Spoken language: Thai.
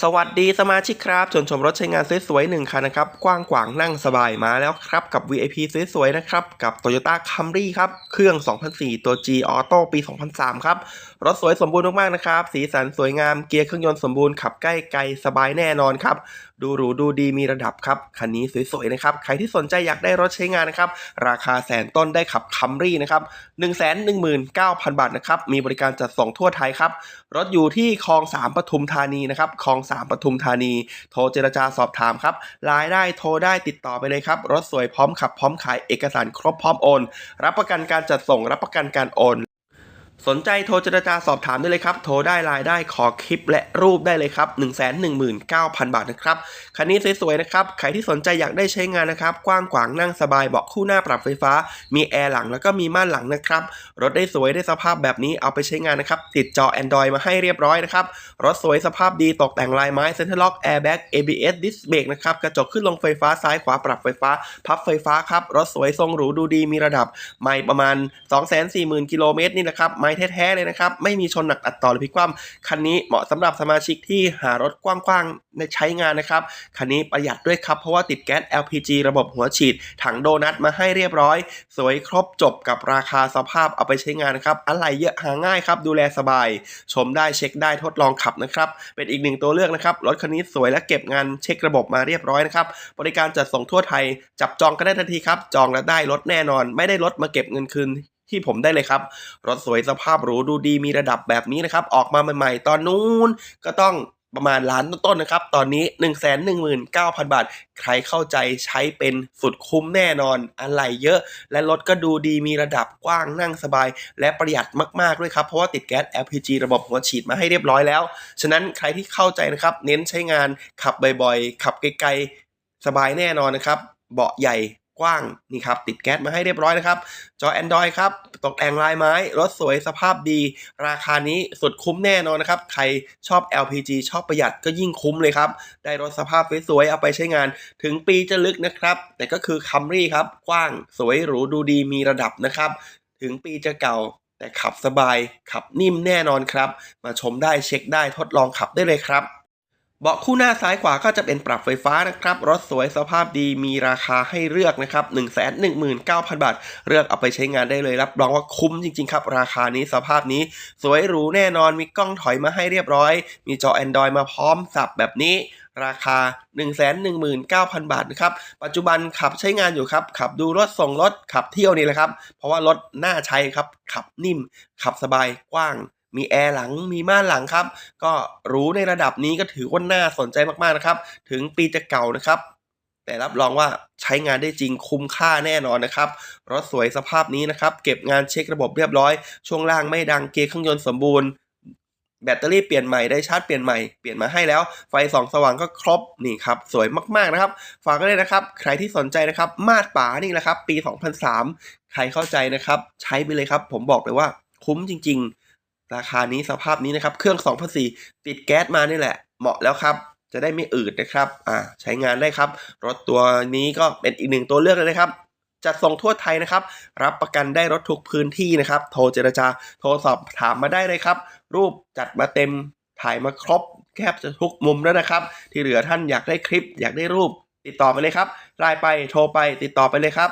สวัสดีสมาชิกครับชวนชมรถใช้งานสวยๆหนึ่งคันนะครับ กว้างขวางนั่งสบายมาแล้วครับกับ VIP สวยๆนะครับ กับ Toyota Camry ครับ เครื่อง 2004 ตัว G Auto ปี 2003 ครับ รถสวยสมบูรณ์มากๆนะครับ สีสันสวยงามเกียร์เครื่องยนต์สมบูรณ์ขับใกล้ไกลสบายแน่นอนครับ ดูหรูดูดีมีระดับครับ คันนี้สวยๆนะครับ ใครที่สนใจอยากได้รถใช้งานนะครับ ราคาแสนต้นได้ขับ Camry นะครับ119,000 บาทนะครับมีบริการจัดส่งทั่วไทยครับรถอยู่ที่คลอง 3 ปทุมธานีนะครับคลอง3ปทุมธานี โทรเจรจาสอบถามครับรายได้โทรได้ติดต่อไปเลยครับ รถสวยพร้อมขับพร้อมขายเอกสารครบพร้อมโอน รับประกันการจัดส่งรับประกันการโอน สนใจโทรเจรจาสอบถามได้เลยครับ โทรได้ไลน์ได้ขอคลิปและรูปได้เลยครับ 1 1 9 0 0 0 บาทนะครับ คันนี้สวยๆนะครับ ใครที่สนใจอยากได้ใช้งานนะครับ กว้างขวางนั่งสบายเบาะคู่หน้าปรับไฟฟ้า มีแอร์หลังแล้วก็มีม่านหลังนะครับ รถได้สวยได้สภาพแบบนี้เอาไปใช้งานนะครับ ติดจอ Android มาให้เรียบร้อยนะครับ รถสวยสภาพดีตกแต่งลายไม้เซ็นทรัลล็อกแอร์แบ็ก ABS ดิสเบรกนะครับ กระจกขึ้นลงไฟฟ้าซ้ายขวาปรับไฟฟ้า พับไฟฟ้าครับ รถสวยทรงหรูดูดีมีระดับ ไม่ประมาณ 240,000กิโลเมตรนี่นะครับไม่แท้ๆเลยนะครับ ไม่มีชนหนักอัดต่อหรือพลิกคว่ำคันนี้เหมาะสำหรับสมาชิกที่หารถกว้างๆในใช้งานนะครับ คันนี้ประหยัดด้วยครับ เพราะว่าติดแก๊ส LPG ระบบหัวฉีด ถังโดนัทมาให้เรียบร้อย สวยครบจบกับราคาสภาพเอาไปใช้งานนะครับอะไรเยอะหาง่ายครับ ดูแลสบาย ชมได้เช็คได้ทดลองขับนะครับ เป็นอีกหนึ่งตัวเลือกนะครับรถคันนี้สวยและเก็บงานเช็คระบบมาเรียบร้อยนะครับบริการจัดส่งทั่วไทย จับจองก็ได้ทันทีครับจองแล้วได้รถแน่นอน ไม่ได้รถมาเก็บเงินคืน ที่ผมได้เลยครับ รถสวยสภาพหรูดูดีมีระดับแบบนี้นะครับ ออกมาใหม่ ๆ ตอนนู้นก็ต้องประมาณล้านต้นๆนะครับ ตอนนี้ 1 1 9 0 0 0 บาท ใครเข้าใจใช้เป็นสุดคุ้มแน่นอน อะไรเยอะ และรถก็ดูดีมีระดับกว้างนั่งสบาย และประหยัดมากๆด้วยครับ เพราะว่าติดแก๊ส LPG ระบบหัวฉีดมาให้เรียบร้อยแล้ว ฉะนั้นใครที่เข้าใจนะครับ เน้นใช้งานขับบ่อยๆ ขับไกลๆ สบายแน่นอนนะครับ เบาะใหญ่ กว้างนี่ครับติดแก๊สมาให้เรียบร้อยนะครับ จอ Android ครับตกแต่งลายไม้รถสวยสภาพดี ราคานี้สุดคุ้มแน่นอนนะครับ ใครชอบ LPG ชอบประหยัดก็ยิ่งคุ้มเลยครับ ได้รถสภาพสวยๆเอาไปใช้งาน ถึงปีจะลึกนะครับ แต่ก็คือ Camry ครับ กว้างสวยหรูดูดีมีระดับนะครับ ถึงปีจะเก่าแต่ขับสบาย ขับนิ่มแน่นอนครับ มาชมได้เช็คได้ทดลองขับได้เลยครับ เบาะคู่หน้าซ้ายขวาก็จะเป็นปรับไฟฟ้านะครับ รถสวยสภาพดีมีราคาให้เลือกนะครับ 1 1 9 0 0 0 บาท เลือกเอาไปใช้งานได้เลยรับรองว่าคุ้มจริงๆครับ ราคานี้สภาพนี้ สวยหรูแน่นอนมีกล้องถอยมาให้เรียบร้อย มีจอ Android มาพร้อมสับแบบนี้ราคา 119,000 บาทนะครับ ปัจจุบันขับใช้งานอยู่ครับ ขับดูรถส่งรถขับเที่ยวนี่แหละครับ เพราะว่ารถน่าใช้ครับ ขับนิ่ม ขับสบายกว้าง มีแอร์หลังมีม่านหลังครับ ก็รู้ในระดับนี้ก็ถือว่าน่าสนใจมากๆนะครับ ถึงปีจะเก่านะครับ แต่รับรองว่าใช้งานได้จริงคุ้มค่าแน่นอนนะครับ รถสวยสภาพนี้นะครับ เก็บงานเช็คระบบเรียบร้อย ช่วงล่างไม่ดังเกียร์เครื่องยนต์สมบูรณ์แบตเตอรี่เปลี่ยนใหม่ได้ชาร์จเปลี่ยนใหม่เปลี่ยนมาให้แล้ว ไฟส่องสว่างก็ครบนี่ครับ สวยมากๆนะครับ ฝากกันเลยนะครับ ใครที่สนใจนะครับ มาดป๋านี่แหละครับ ปี 2003 ใครเข้าใจนะครับ ใช้ไปเลยครับ ผมบอกเลยว่าคุ้มจริง ๆ ราคานี้สภาพนี้นะครับ เครื่อง2004ติดแก๊สมานี่แหละ เหมาะแล้วครับ จะได้ไม่อืดนะครับ อ่า ใช้งานได้ครับ รถตัวนี้ก็เป็นอีกหนึ่งตัวเลือกเลยนะครับ จัดส่งทั่วไทยนะครับ รับประกันได้รถทุกพื้นที่นะครับ โทรเจรจา โทรสอบถามมาได้เลยครับ รูปจัดมาเต็ม ถ่ายมาครบแคบจะทุกมุมแล้วนะครับ ที่เหลือท่านอยากได้คลิป อยากได้รูป ติดต่อไปเลยครับไลน์ไป โทรไป ติดต่อไปเลยครับ